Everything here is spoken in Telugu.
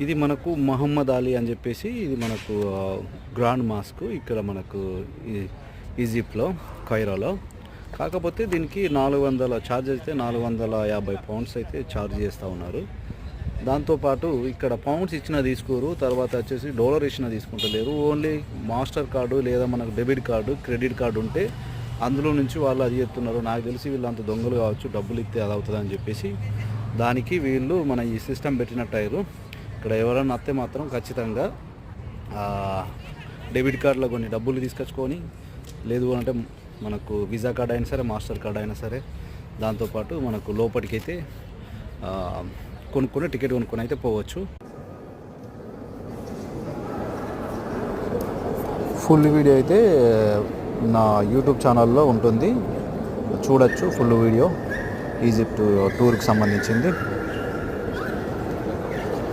ఇది మనకు మహమ్మద్ అలీ అని చెప్పేసి ఇది మనకు గ్రాండ్ మాస్క్ ఇక్కడ మనకు ఈ- ఈజిప్ట్లో కైరాలో కాకపోతే దీనికి నాలుగు వందల ఛార్జ్ అయితే నాలుగు వందల యాభై పౌండ్స్ అయితే ఛార్జ్ చేస్తూ ఉన్నారు. దాంతోపాటు ఇక్కడ పౌండ్స్ ఇచ్చిన తీసుకోరు తర్వాత వచ్చేసి డాలర్ ఇచ్చిన తీసుకుంటలేరు. ఓన్లీ మాస్టర్ కార్డు లేదా మనకు డెబిట్ కార్డు క్రెడిట్ కార్డు ఉంటే అందులో నుంచి వాళ్ళు అది చెప్తున్నారు నాకు తెలిసి వీళ్ళు అంత దొంగలు కావచ్చు డబ్బులు ఇస్తే అది అవుతుంది అని చెప్పేసి దానికి వీళ్ళు మన ఈ సిస్టమ్ పెట్టిన ఇక్కడ ఎవరైనా వస్తే మాత్రం ఖచ్చితంగా డెబిట్ కార్డులో కొన్ని డబ్బులు తీసుకొచ్చుకొని లేదు అంటే మనకు వీసా కార్డ్ అయినా సరే మాస్టర్ కార్డ్ అయినా సరే దాంతోపాటు మనకు లోపలికైతే ఆ, కొనుక్కొని టికెట్ కొనుక్కొని అయితే పోవచ్చు. ఫుల్ వీడియో అయితే నా యూట్యూబ్ ఛానల్లో ఉంటుంది. చూడొచ్చు ఫుల్ వీడియో. ఈజిప్ట్ టూర్కి సంబంధించింది.